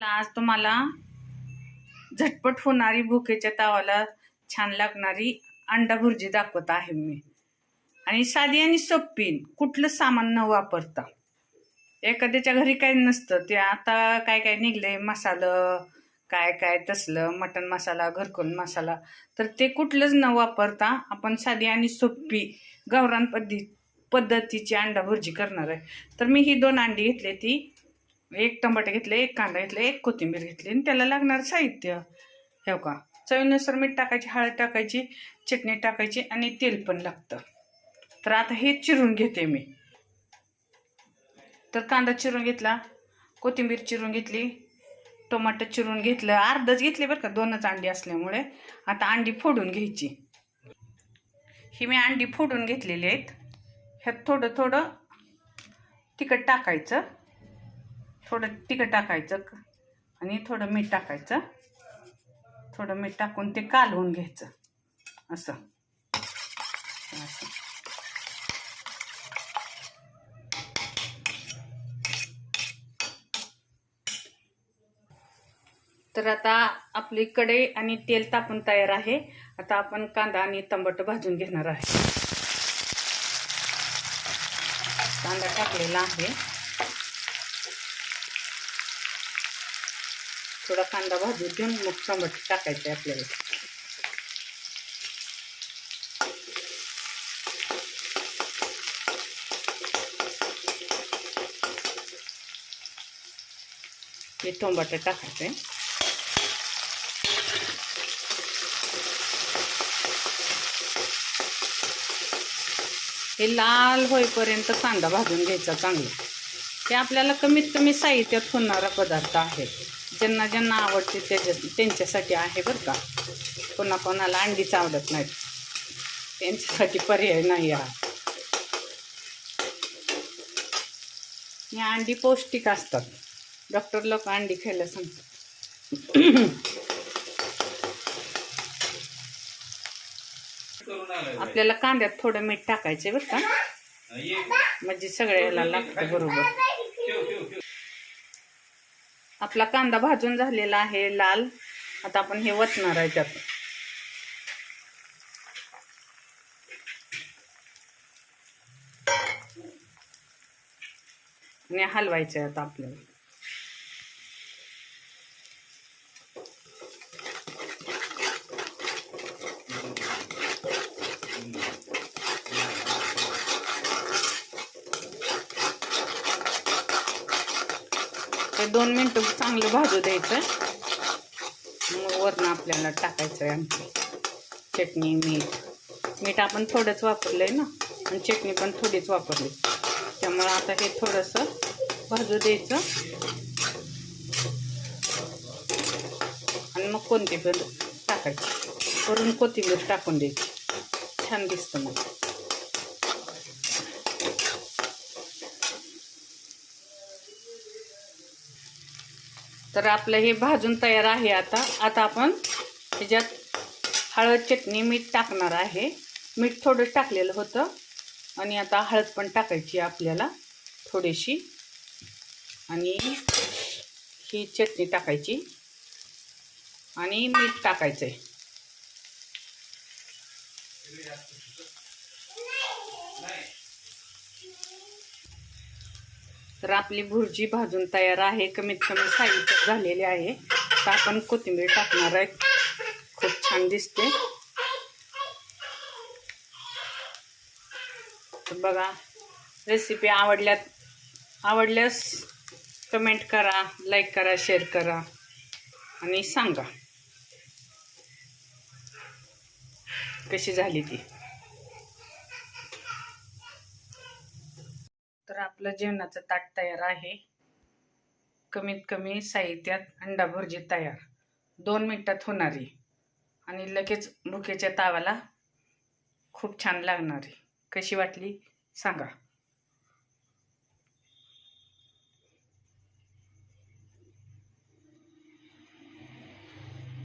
आज तुम्हाला झटपट होणारी भुकेच्या तावाला छान लागणारी अंडा भुर्जी दाखवत आहे मी. आणि साधी आणि सोपी कुठलं सामान न वापरता. एखाद्याच्या घरी काही नसतं ते आता काय काय निघले मसालं काय काय तसलं मटण मसाला घरकून मसाला तर ते कुठलंच न वापरता आपण साधी आणि सोपी गावरान पद्धती पद्धतीची अंडा भुर्जी करणार आहे. तर मी ही दोन अंडी घेतली ती एक टमाटे घेतले एक कांदा घेतला एक कोथिंबीर घेतली आणि त्याला लागणार साहित्य. हे का चवीनुसार मीठ टाकायची हळद टाकायची चटणी टाकायची आणि तेल पण लागतं. तर आता हे चिरून घेते मी. तर कांदा चिरून घेतला कोथिंबीर चिरून घेतली टोमॅटो चिरून घेतलं अर्धच घेतले बरं का दोनच अंडी असल्यामुळे. आता अंडी फोडून घ्यायची. ही मी अंडी फोडून घेतलेली आहेत. ह्यात थोडं थोडं तिखट टाकायचं. थोडं तिखट टाकायचं आणि थोडं मीठ टाकायचं. थोडं मीठ टाकून ते कालवून घ्यायचं. असं. असं. तर आता आपली कढई आणि तेल तापून तयार आहे. आता आपण कांदा आणि टमाटर भाजून घेणार आहे. कांदा टाकलेला आहे. थोडा कांदा भाजून घेऊन मग टमाटे टाकायचे आपल्याला. हे टोमॅटो टाकायचे. हे लाल होईपर्यंत कांदा भाजून घ्यायचा चांगला. हे आपल्याला कमीत कमी साहित्यात होणारा पदार्थ आहे. ज्यांना ज्यांना आवडते त्याच्या त्यांच्यासाठी आहे बरं का. कोणा कोणाला अंडीच आवडत नाहीत. त्यांच्यासाठी पर्याय नाही हा. या अंडी पौष्टिक असतात. डॉक्टर लोक अंडी खायला सांगतात. आपल्याला कांद्यात थोडं मीठ टाकायचे बरं का. म्हणजे सगळ्याला लागतं बरोबर. आपला कांदा भाजून झालेला आहे लाल. आता आपण हे वतणार आहे त्यात. आणि हलवायचं आहे आता आपल्याला. दोन मिनटं चांगलं भाजू द्यायचं. मग वरनं आपल्याला टाकायचं आहे चटणी मीठ. मीठ आपण थोडंच वापरलं आहे ना? आणि चटणी पण थोडीच वापरली. त्यामुळं आता हे थोडंसं भाजू द्यायचं. आणि मग कोणती पण टाकायची. वरून कोथिंबीर टाकून द्यायची. छान दिसतं मग. तर आपलं हे भाजून तयार आहे आता. आता आपण त्याच्यात हळद चटणी मीठ टाकणार आहे. मीठ थोडं टाकलेलं होतं. आणि आता हळद पण टाकायची आपल्याला थोडीशी. आणि ही चटणी टाकायची. आणि मीठ टाकायचं आहे तर आपली भुर्जी भाजून तयार आहे. कमीत कमी साईज झालेली आहे. तर आपण कोथिंबीर टाकणार आहे. खूप छान दिसते. तर बघा रेसिपी आवडल्यात आवडल्यास कमेंट करा लाईक करा शेअर करा आणि सांगा. कशी झाली ती तर आपलं जेवणाचं ताट तयार आहे. कमीत कमी साहित्यात अंडा भुर्जी तयार. दोन मिनटात होणारी. आणि लगेच भुकेच्या तावाला खूप छान लागणारी. कशी वाटली? सांगा.